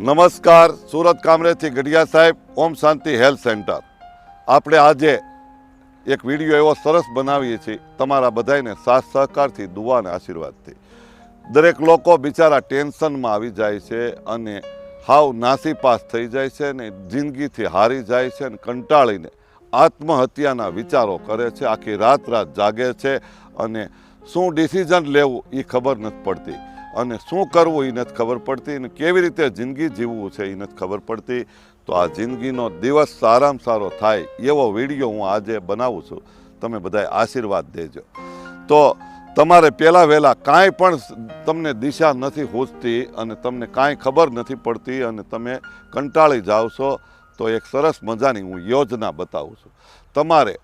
નમસ્કાર, સુરત કામરેજથી ગઢિયા સાહેબ, ઓમ શાંતિ health centre. આપણે આજે એક વીડિયો એવો સરસ બનાવીએ છીએ, તમારા બધાને સાથ સહકારથી દુઆ અને આશીર્વાદથી. દરેક લોકો બિચારા ટેન્શનમાં આવી જાય છે અને હાવ નાસીપાસ થઈ જાય છે ને જિંદગીથી હારી જાય છે અને કંટાળીને આત્મહત્યાના વિચારો કરે છે, આખી રાત રાત જાગે છે અને શું ડિસિઝન લેવું એ ખબર નથી પડતી. અને શું કરવું એ નથી ખબર પડતી અને કેવી રીતે જિંદગી જીવવું છે એ નથી ખબર પડતી. તો આ જિંદગીનો દિવસ સારામાં સારો થાય એવો વીડિયો હું આજે બનાવું છું. તમે બધાએ આશીર્વાદ દેજો. તો તમારે પહેલાં વહેલાં કાંઈ પણ તમને દિશા નથી હોજતી અને તમને કાંઈ ખબર નથી પડતી અને તમે કંટાળી જાઓ છો, તો એક સરસ મજાની હું યોજના બતાવું છું. તમારે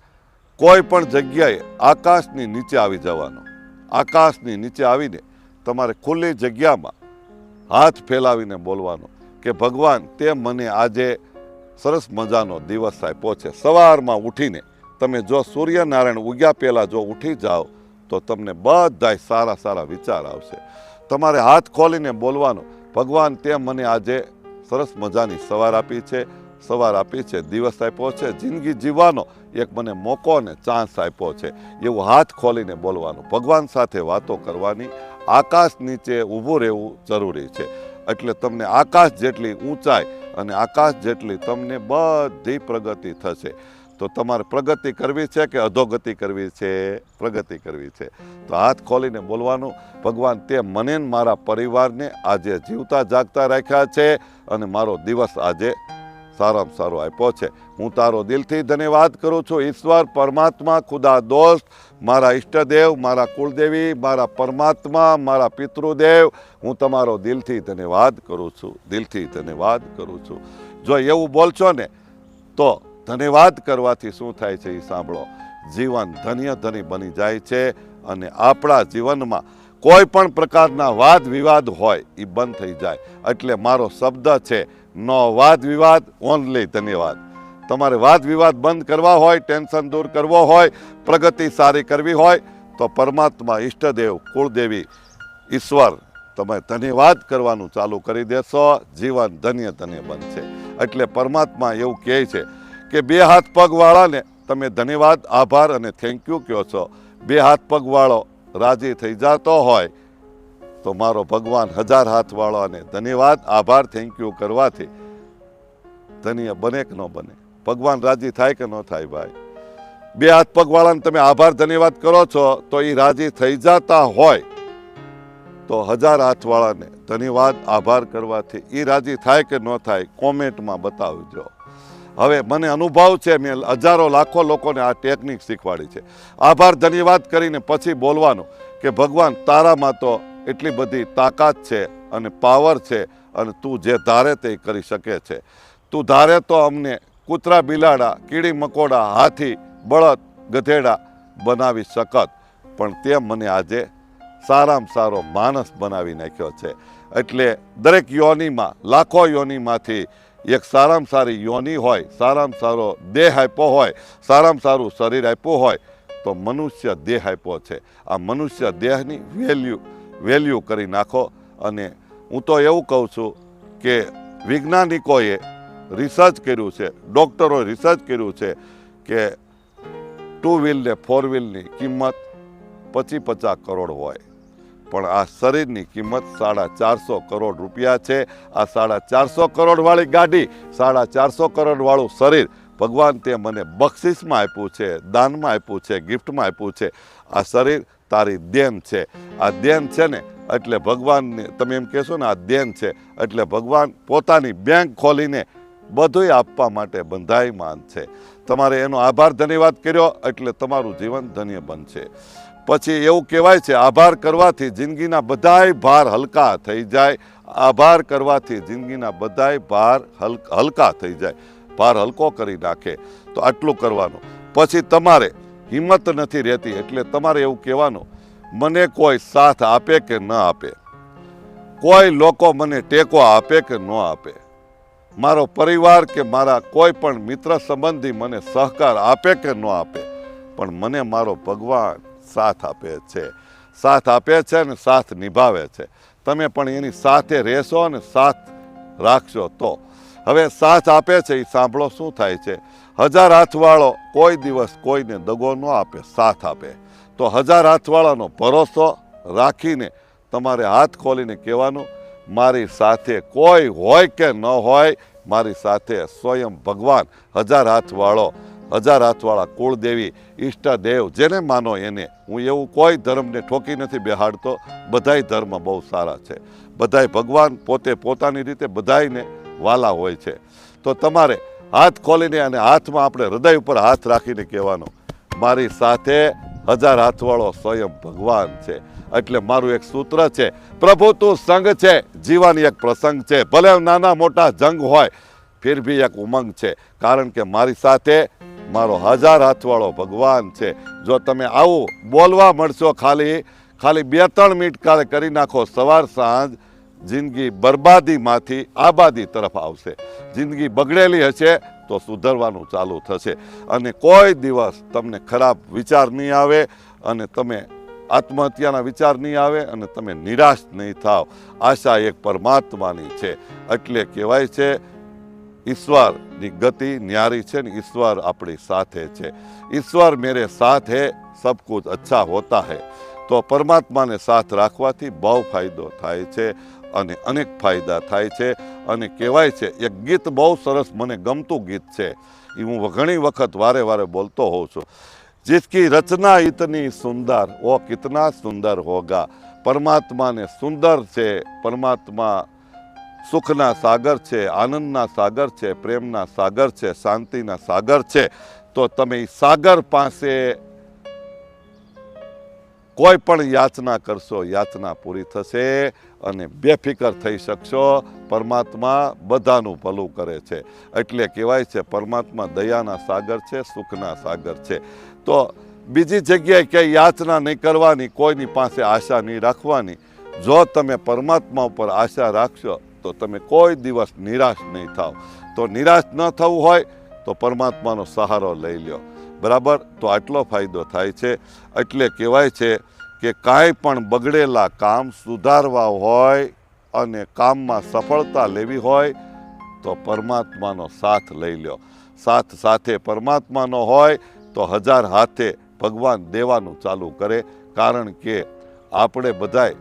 કોઈ પણ જગ્યાએ આકાશની નીચે આવી જવાનો. આકાશની નીચે આવીને તમારે ખુલ્લી જગ્યામાં હાથ ફેલાવીને બોલવાનો કે ભગવાન તે મને આજે સરસ મજાનો દિવસ આપ્યો છે. સવારમાં ઉઠીને તમે જો સૂર્યનારાયણ ઉગ્યા પહેલાં જો ઉઠી જાઓ તો તમને બધાય સારા સારા વિચાર આવશે. તમારે હાથ ખોલીને બોલવાનો, ભગવાન તે મને આજે સરસ મજાની સવાર આપી છે, સવાર આપી છે, દિવસ આપ્યો છે, જિંદગી જીવવાનો એક મને મોકો અને ચાન્સ આપ્યો છે. એવું હાથ ખોલીને બોલવાનું, ભગવાન સાથે વાતો કરવાની આકાશ નીચે ઊભું રહેવું જરૂરી છે. એટલે તમને આકાશ જેટલી ઊંચાઈ અને આકાશ જેટલી તમને બધી પ્રગતિ થશે. તો તમારે પ્રગતિ કરવી છે કે અધોગતિ કરવી છે? પ્રગતિ કરવી છે. તો હાથ ખોલીને બોલવાનું, ભગવાન તે મને મારા પરિવારને આજે જીવતા જાગતા રાખ્યા છે અને મારો દિવસ આજે સારામાં સારો આપ્યો છે. હું તારો દિલથી ધન્યવાદ કરું છું. ઈશ્વર, પરમાત્મા, ખુદા દોસ્ત, મારા ઈષ્ટદેવ, મારા કુળદેવી, મારા પરમાત્મા, મારા પિતૃદેવ, હું તમારો દિલથી ધન્યવાદ કરું છું. દિલથી ધન્યવાદ કરું છું. જો એવું બોલશો ને, તો ધન્યવાદ કરવાથી શું થાય છે એ સાંભળો. જીવન ધન્ય ધની બની જાય છે અને આપણા જીવનમાં કોઈ પણ પ્રકારના વાદ વિવાદ હોય એ બંધ થઈ જાય. એટલે મારો શબ્દ છે નો વાદ વિવાદ ઓનલી ધન્યવાદ. તમારે વાદ વિવાદ બંધ કરવા હોય, ટેન્શન દૂર કરવો હોય, પ્રગતિ સારી કરવી હોય, તો પરમાત્મા ઈષ્ટદેવ કુળદેવી ઈશ્વર તમે ધન્યવાદ કરવાનું ચાલુ કરી દેશો. જીવન ધન્ય ધન્ય બનશે એટલે પરમાત્મા એવું કહે છે કે બે હાથ પગવાળાને તમે ધન્યવાદ, આભાર અને થેન્ક યુ કહો છો. બે હાથ પગવાળો રાજી થઈ જતો હોય તો મારો ભગવાન હજાર હાથવાળાને ધન્યવાદ, આભાર થેન્ક યુ કરવાથી ધન્ય બને કે ન બને? ભગવાન રાજી થાય કે ન થાય ભાઈ? બે હાથ પગવાળાને તમે આભાર, ધન્યવાદ કરો છો, તો એ રાજી થઈ જતા હોય. તો હજાર હાથવાળાને ધન્યવાદ, આભાર કરવાથી એ રાજી થાય કે ન થાય કોમેન્ટમાં બતાવજો. હવે મને અનુભવ છે, મેં હજારો, લાખો લોકોને આ ટેકનિક શીખવાડી છે. આભાર, ધન્યવાદ કરીને પછી બોલવાનું કે ભગવાન તારામાં તો એટલી બધી તાકાત છે અને પાવર છે અને તું જે ધારે તે કરી શકે છે. તું ધારે તો અમને કૂતરા બિલાડા, કીડી મકોડા, હાથી, બળદ, ગધેડા બનાવી શકત. પણ તે મને આજે સારામાં સારો માણસ બનાવી નાખ્યો છે. એટલે દરેક યોનિમાં, લાખો યોનિમાંથી એક સારામાં સારી યોની હોય, સારામાં સારો દેહ આપ્યો હોય, સારામાં સારું શરીર આપ્યું હોય, તો મનુષ્ય દેહ આપ્યો છે. આ મનુષ્ય દેહની વેલ્યુ વેલ્યુ કરી નાખો. અને હું તો એવું કહું છું કે વૈજ્ઞાનિકોએ રિસર્ચ કર્યું છે ડૉક્ટરોએ રિસર્ચ કર્યું છે કે ટુ વ્હીલ ને ફોર વ્હીલની કિંમત પચી પચાસ કરોડ હોય. પણ આ શરીરની કિંમત સાડા ચારસો કરોડ રૂપિયા છે. આ સાડા ચારસો કરોડવાળી ગાડી, સાડા ચારસો કરોડવાળું શરીર ભગવાન તે મને બક્ષિસમાં આપ્યું છે, દાનમાં આપ્યું છે ગિફ્ટમાં આપ્યું છે. આ શરીર તારી દેન છે. આ દેન છે ને, એટલે ભગવાનને, તમે એમ કહેશો ને, આ દેન છે, એટલે ભગવાન પોતાની બેંક ખોલીને બધુંય આપવા માટે બંધાયમાન છે. તમારે એનો આભાર ધન્યવાદ કર્યો, એટલે તમારું જીવન ધન્ય બનશે. પછી એવું કહેવાય છે, આભાર કરવાથી જિંદગીના બધાય ભાર હલકા થઈ જાય. આભાર કરવાથી જિંદગીના બધાય ભાર હલ, હલકા થઈ જાય. ભાર હલકો કરી નાખે. તો આટલું કરવાનું. પછી તમારે હિંમત નથી રહેતી, એટલે તમારે એવું કહેવાનું, મને કોઈ સાથ આપે કે ન આપે? કોઈ લોકો મને ટેકો આપે કે ન આપે? મારો પરિવાર કે મારા કોઈ પણ મિત્ર સંબંધી મને સહકાર આપે કે ન આપે? પણ મને મારો ભગવાન સાથ આપે છે. સાથ આપે છે ને સાથ નિભાવે છે. તમે પણ એની સાથે રહેશો અને સાથ રાખશો તો. હવે સાથ આપે છે, એ સાંભળો શું થાય છે? હજાર હાથવાળો કોઈ દિવસ કોઈને દગો ન આપે, સાથ આપે. તો હજાર હાથવાળાનો ભરોસો રાખીને તમારે હાથ ખોલીને કહેવાનું, મારી સાથે કોઈ હોય કે ન હોય, મારી સાથે સ્વયં ભગવાન હજાર હાથવાળો, હજાર હાથવાળા કુળદેવી, ઈષ્ટદેવ, જેને માનો એને. હું એવું કોઈ ધર્મને ઠોકી નથી બેહાડતો. બધાય ધર્મ બહુ સારા છે. બધાય ભગવાન પોતે પોતાની રીતે બધાયને વાલા હોય છે. તો તમારે હાથ ખોલીને અને હાથમાં આપણે હૃદય ઉપર હાથ રાખીને કહેવાનું, મારી સાથે હજાર હાથવાળો સ્વયં ભગવાન છે. એટલે મારું એક સૂત્ર છે, પ્રભુ તું સંગ છે, જીવન એક પ્રસંગ છે. ભલે નાના મોટા જંગ હોય, ફિર ભી એક ઉમંગ છે. કારણ કે મારી સાથે મારો હજાર હાથવાળો ભગવાન છે. જો તમે આવું બોલવા મળશો ખાલી ખાલી બે ત્રણ મિનિટ કાલે કરી નાખો, સવાર સાંજ જિંદગી બરબાદીમાંથી આબાદી તરફ આવશે. જિંદગી બગડેલી હશે તો સુધરવાનું ચાલુ થશે. અને કોઈ દિવસ તમને ખરાબ વિચાર નહીં આવે અને તમે આત્મહત્યાના વિચાર નહીં આવે અને તમે નિરાશ નહીં થાવ. આશા એક પરમાત્માની છે. એટલે કહેવાય છે, ઈશ્વરની ગતિ ન્યારી છે ને ઈશ્વર આપણી સાથે છે. ઈશ્વર મેરે સાથ હે, સબ કુછ અચ્છા હોતા હે. તો પરમાત્માને સાથ રાખવાથી બહુ ફાયદો થાય છે. અને અનેક ફાયદા થાય છે અને કહેવાય છે, એક ગીત બહુ સરસ મને ગમતું ગીત છે. એ હું ઘણી વખત વારે વારે બોલતો હોઉં છું. જિસકી રચના ઇતની સુંદર, ઓ કિતના સુંદર હોગા. પરમાત્માને સુંદર છે, પરમાત્મા સુખના સાગર છે, આનંદના સાગર છે, પ્રેમના સાગર છે, શાંતિના સાગર છે. તો તમે સાગર પાસે કોઈ પણ યાચના કરશો, યાચના પૂરી થશે અને બેફિકર થઈ શકશો. પરમાત્મા બધાનું ભલું કરે છે. એટલે કહેવાય છે, પરમાત્મા દયાના સાગર છે, સુખના સાગર છે. તો બીજી જગ્યાએ ક્યાંય યાચના નહીં કરવાની, કોઈની પાસે આશા નહીં રાખવાની. જો તમે પરમાત્મા ઉપર આશા રાખશો, તો તમે કોઈ દિવસ નિરાશ નહીં થાવ. તો નિરાશ ન થવું હોય, તો પરમાત્માનો સહારો લઈ લ્યો. બરાબર? તો આટલો ફાયદો થાય છે. એટલે કહેવાય છે કે કાંઈ પણ બગડેલા કામ સુધારવા હોય અને કામમાં સફળતા લેવી હોય તો પરમાત્માનો સાથ લઈ લ્યો. સાથ સાથે પરમાત્માનો હોય તો હજાર હાથે ભગવાન દેવાનું ચાલુ કરે. કારણ કે આપણે બધાય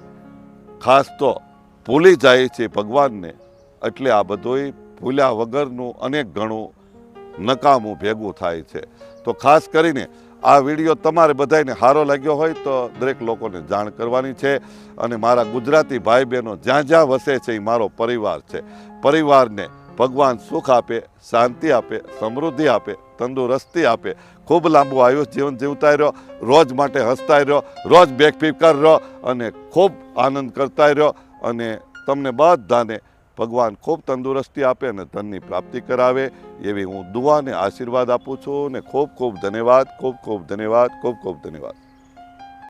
ખાસ તો ભૂલી જાય છે ભગવાનને. એટલે આ બધુંય ભૂલ્યા વગરનું અનેક ઘણું નકામું ભેગું થાય છે. તો ખાસ કરીને આ વીડિયો તમારે બધાને સારો લાગ્યો હોય તો દરેક લોકોને જાણ કરવાની છે અને મારા ગુજરાતી ભાઈ બહેનો જ્યાં જ્યાં વસે છે એ મારો પરિવાર છે. પરિવારને ભગવાન સુખ આપે, શાંતિ આપે, સમૃદ્ધિ આપે, તંદુરસ્તી આપે. ખૂબ લાંબુ આયુષ જીવન જીવતા રહ્યો, રોજ માટે હસતા રહ્યો, રોજ બેફિકર રહ્યો અને ખૂબ આનંદ કરતા રહ્યો અને તમને બધાને ભગવાન ખૂબ તંદુરસ્તી આપે અને ધનની પ્રાપ્તિ કરાવે એવી હું દુઆને આશીર્વાદ આપું છું અને ખૂબ ખૂબ ધન્યવાદ, ખૂબ ખૂબ ધન્યવાદ, ખૂબ ખૂબ ધન્યવાદ.